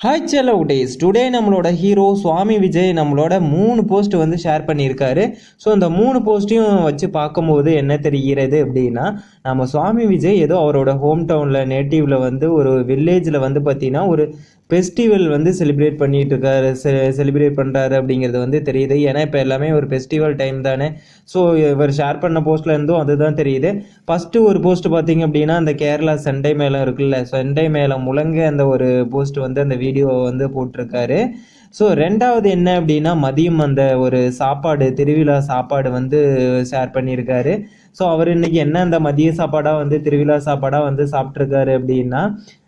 Hi செல்லோ டேஸ் today நம்மளோட ஹீரோ சுவாமி விஜய் நம்மளோட மூணு போஸ்ட் வந்து ஷேர் பண்ணியிருக்காரு. ஸோ அந்த மூணு போஸ்ட்டையும் வச்சு பார்க்கும்போது என்ன தெரிகிறது அப்படின்னா நம்ம சுவாமி விஜய் ஏதோ அவரோட ஹோம் டவுனில் நேட்டிவில் வந்து ஒரு வில்லேஜில் வந்து பார்த்தீங்கன்னா ஒரு ஃபெஸ்டிவல் வந்து செலிப்ரேட் பண்ணிட்டு இருக்காரு செலிப்ரேட் பண்ணுறாரு அப்படிங்கிறது வந்து தெரியுது. ஏன்னா இப்போ எல்லாமே ஒரு ஃபெஸ்டிவல் டைம் தானே. ஸோ இவர் ஷேர் பண்ண போஸ்ட்ல இருந்தும் அதுதான் தெரியுது. ஃபஸ்ட்டு ஒரு போஸ்ட் பார்த்தீங்க அப்படின்னா அந்த கேரளா சண்டை மேளம் இருக்குல்ல. சண்டை மேளம் முழங்க அந்த ஒரு போஸ்ட் வந்து அந்த வீடியோவை வந்து போட்டிருக்காரு. ஸோ ரெண்டாவது என்ன அப்படின்னா மதியம் அந்த ஒரு சாப்பாடு திருவிழா சாப்பாடு வந்து ஷேர் பண்ணியிருக்காரு. ஸோ அவர் இன்னைக்கு என்ன அந்த மதிய சாப்பாடாக வந்து திருவிழா சாப்பாடாக வந்து சாப்பிட்ருக்காரு அப்படின்னா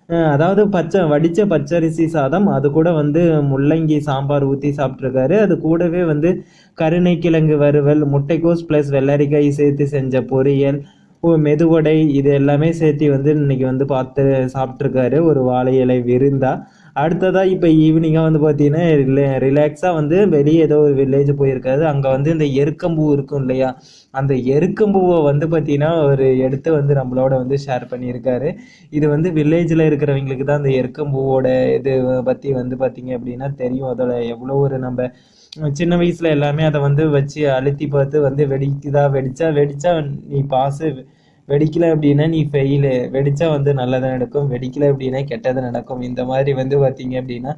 அதாவது பச்சை வடித்த பச்சரிசி சாதம். அது கூட வந்து முள்ளங்கி சாம்பார் ஊற்றி சாப்பிட்ருக்காரு அது கூடவே வந்து கருணை கிழங்கு வறுவல் முட்டைக்கோஸ் ப்ளஸ் வெள்ளரிக்காய் சேர்த்து செஞ்ச பொரியல் மெதுவடை இது எல்லாமே சேர்த்து வந்து இன்னைக்கு வந்து பார்த்து சாப்பிட்ருக்காரு ஒரு வாழை இலை விருந்தா. அடுத்ததாக இப்போ ஈவினிங்காக வந்து பார்த்தீங்கன்னா ரிலே ரிலாக்ஸாக வந்து வெளியே ஏதோ ஒரு வில்லேஜ் போயிருக்காரு அங்கே வந்து இந்த எருக்கம்பூ இருக்கும் இல்லையா? அந்த எருக்கம்பூவை வந்து பார்த்தீங்கன்னா ஒரு எடுத்து வந்து நம்மளோட வந்து ஷேர் பண்ணியிருக்காரு. இது வந்து வில்லேஜில் இருக்கிறவங்களுக்கு தான் அந்த எருக்கம்பூவோட இது பற்றி வந்து பார்த்தீங்க அப்படின்னா தெரியும். அதோட எவ்வளோ ஒரு நம்ம சின்ன வயசில் எல்லாமே அதை வந்து வச்சு அழுத்தி பார்த்து வந்து வெடிக்குதா வெடிச்சா வெடிச்சா நீ பாசு வெடிக்கல அப்படின்னா நீ ஃபெயிலு வெடிச்சா வந்து நல்லதாக நடக்கும். வெடிக்கல அப்படின்னா கெட்டது நடக்கும். இந்த மாதிரி வந்து பார்த்தீங்க அப்படின்னா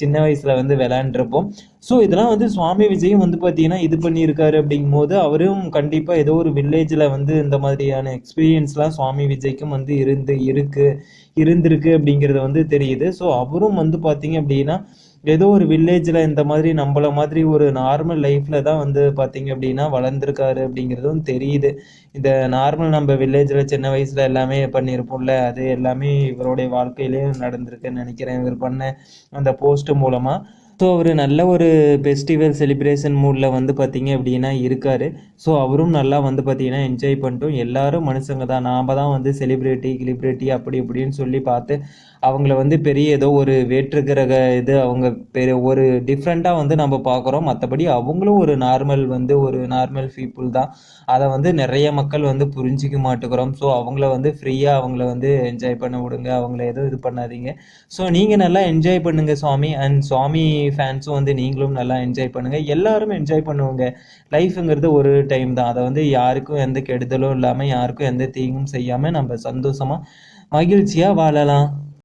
சின்ன வயசில் வந்து விளையாண்டுருப்போம். ஸோ இதெல்லாம் வந்து சுவாமி விஜயும் வந்து பார்த்தீங்கன்னா இது பண்ணியிருக்காரு அப்படிங்கும் போது அவரும் கண்டிப்பாக ஏதோ ஒரு வில்லேஜில் வந்து இந்த மாதிரியான எக்ஸ்பீரியன்ஸ்லாம் சுவாமி விஜய்க்கும் வந்து இருந்து இருக்கு இருந்திருக்கு அப்படிங்கிறது வந்து தெரியுது. ஸோ அவரும் வந்து பார்த்தீங்க அப்படின்னா ஏதோ ஒரு வில்லேஜில் இந்த மாதிரி நம்மள மாதிரி ஒரு நார்மல் லைஃப்பில் தான் வந்து பார்த்தீங்க அப்படின்னா வளர்ந்துருக்காரு அப்படிங்கிறதும் தெரியுது. இந்த நார்மல் நம்ம வில்லேஜில் சின்ன வயசில் எல்லாமே பண்ணியிருப்போம்ல அது எல்லாமே இவருடைய வாழ்க்கையிலேயே நடந்திருக்குன்னு நினைக்கிறேன். இவர் பண்ண அந்த போஸ்ட் மூலமாக ஸோ அவர் நல்ல ஒரு ஃபெஸ்டிவல் செலிப்ரேஷன் மூடில் வந்து பார்த்தீங்க அப்படின்னா இருக்கார். ஸோ அவரும் நல்லா வந்து பார்த்தீங்கன்னா என்ஜாய் பண்ணிட்டோம். எல்லாரும் மனுஷங்க தான். நாம் தான் வந்து செலிப்ரிட்டி கிலிப்ரிட்டி அப்படி இப்படின்னு சொல்லி பார்த்து அவங்கள வந்து பெரிய ஏதோ ஒரு வேற்று கிரக இது அவங்க பெரிய ஒரு டிஃப்ரெண்ட்டாக வந்து நம்ம பார்க்குறோம். மற்றபடி அவங்களும் ஒரு நார்மல் வந்து ஒரு நார்மல் பீப்புள் தான். அதை வந்து நிறைய மக்கள் வந்து புரிஞ்சிக்க மாட்டுக்கிறோம். ஸோ அவங்கள வந்து ஃப்ரீயாக அவங்கள வந்து என்ஜாய் பண்ண விடுங்க. அவங்கள எதுவும் இது பண்ணாதீங்க. ஸோ நீங்கள் நல்லா என்ஜாய் பண்ணுங்கள் சுவாமி. அண்ட் சுவாமி ஃபேன்ஸும் வந்து நீங்களும் நல்லா என்ஜாய் பண்ணுங்கள் எல்லாரும் என்ஜாய் பண்ணுவோங்க. லைஃப்ங்கிறது ஒரு டைம் தான். அதை வந்து யாருக்கும் எந்த கெடுதலும் இல்லாமல் யாருக்கும் எந்த தீங்கும் செய்யாமல் நம்ம சந்தோஷமாக மகிழ்ச்சியாக வாழலாம்.